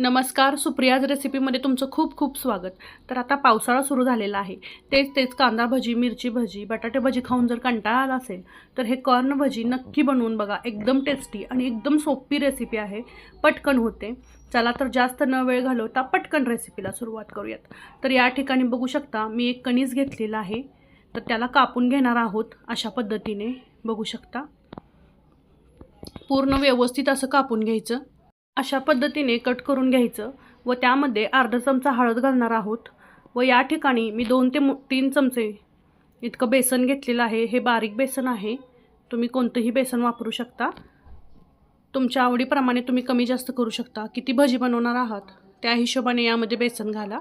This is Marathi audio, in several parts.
नमस्कार सुप्रियाज रेसिपीमध्ये तुमचं खूप खूप स्वागत. तर आता पावसाळा सुरू झालेला आहे. तेच तेच कांदा भजी मिरची भजी बटाटे भजी खाऊन जर कंटाळा आला असेल तर हे कॉर्न भजी नक्की बनवून बघा. एकदम टेस्टी आणि एकदम सोपी रेसिपी आहे. पटकन होते. चला तर जास्त न वेळ घालवता पटकन रेसिपीला सुरुवात करूयात. तर या ठिकाणी बघू शकता मी एक कणीस घेतलेला आहे. तर त्याला कापून घेणार आहोत अशा पद्धतीने. बघू शकता. पूर्ण व्यवस्थित असं कापून घ्यायचं. अशा पद्धतीने कट करून घ्यायचं व त्यामध्ये अर्धा चमचा हळद घालणार आहोत व या ठिकाणी मी दोन ते तीन चमचे इतकं बेसन घेतलेलं आहे. हे बारीक बेसन आहे. तुम्ही कोणतंही बेसन वापरू शकता. तुमच्या आवडीप्रमाणे तुम्ही कमी जास्त करू शकता. किती भजी बनवणार आहात त्या हिशोबाने यामध्ये बेसन घाला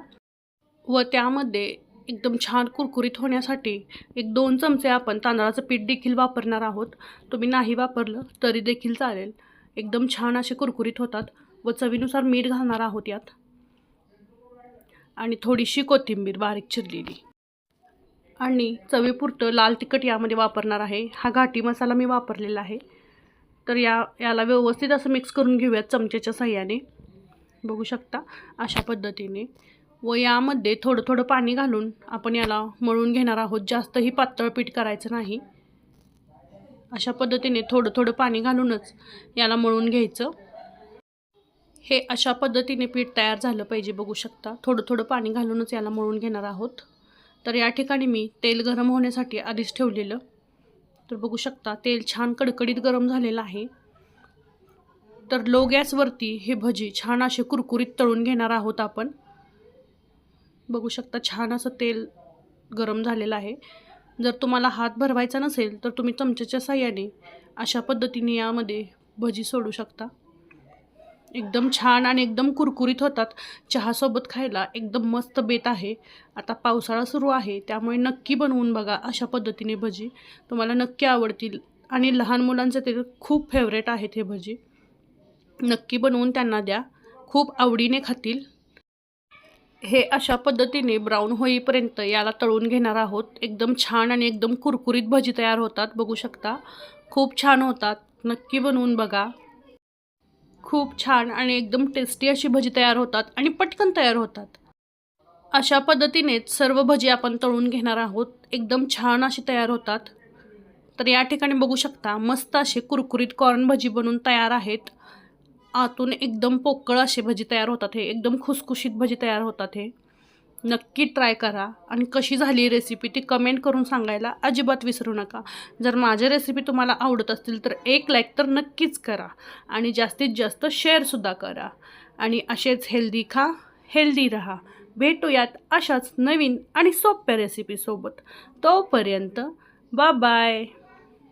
व त्यामध्ये एकदम छान कुरकुरीत होण्यासाठी एक दोन चमचे आपण तांदळाचं पीठ देखील वापरणार आहोत. तुम्ही नाही वापरलं तरी देखील चालेल. एकदम छान असे कुरकुरीत होतात व चवीनुसार मीठ घालणार आहोत यात. आणि थोडीशी कोथिंबीर बारीक चिरलेली. आणि चवीपुरतं लाल तिखट यामध्ये वापरणार आहे. हा घाटी मसाला मी वापरलेला आहे. तर या याला व्यवस्थित असं मिक्स करून घेऊयात चमच्याच्या सहाय्याने. बघू शकता अशा पद्धतीने. व यामध्ये थोडं थोडं पाणी घालून आपण याला मळून घेणार आहोत. जास्तही पातळ पीठ करायचं नाही. अशा पद्धतीने थोडं थोडं पाणी घालूनच याला मळून घ्यायचं. हे अशा पद्धतीने पीठ तयार झालं पाहिजे बघू शकता. थोडं थोडं पाणी घालूनच याला मळून घेणार आहोत. तर या ठिकाणी मी तेल गरम होण्यासाठी आधीच ठेवलेलं. तर बघू शकता तेल छान कडकडीत गरम झालेलं आहे. तर लो गॅसवरती हे भजी छान असे कुरकुरीत तळून घेणार आहोत आपण. बघू शकता छान असं तेल गरम झालेलं आहे. जर तुम्हाला हात भरवायचा नसेल तर तुम्ही चमच्याच्या साह्याने अशा पद्धतीने यामध्ये भजी सोडू शकता. एकदम छान आणि एकदम कुरकुरीत होतात. चहासोबत खायला एकदम मस्त बेत आहे. आता पावसाळा सुरू आहे त्यामुळे नक्की बनवून बघा अशा पद्धतीने भजी. तुम्हाला नक्की आवडतील आणि लहान मुलांचे ते खूप फेवरेट आहेत हे भजी. नक्की बनवून त्यांना द्या. खूप आवडीने खातील. हे अशा पद्धतीने ब्राऊन होईपर्यंत याला तळून घेणार आहोत. एकदम छान आणि एकदम कुरकुरीत भजी तयार होतात. बघू शकता. खूप छान होतात. नक्की बनवून बघा. खूप छान आणि एकदम टेस्टी अशी भजी तयार होतात आणि पटकन तयार होतात. अशा पद्धतीनेच सर्व भजी आपण तळून घेणार आहोत. एकदम छान अशी तयार होतात. तर या ठिकाणी बघू शकता मस्त असे कुरकुरीत कॉर्न भजी बनून तयार आहेत. आतून एकदम पोकळ असे भजी तयार होतात हे. एकदम खुसखुशीत भजी तयार होतात हे. नक्की ट्राय करा. आणि कशी झाली रेसिपी ती कमेंट करून सांगायला अजिबात विसरू नका. जर माझ्या रेसिपी तुम्हाला आवडत असतील तर एक लाईक तर नक्कीच करा. आणि जास्तीत जास्त शेअरसुद्धा करा. आणि असेच हेल्दी खा हेल्दी राहा. भेटूयात अशाच नवीन आणि सोप्या रेसिपीसोबत तोपर्यंत बा बाय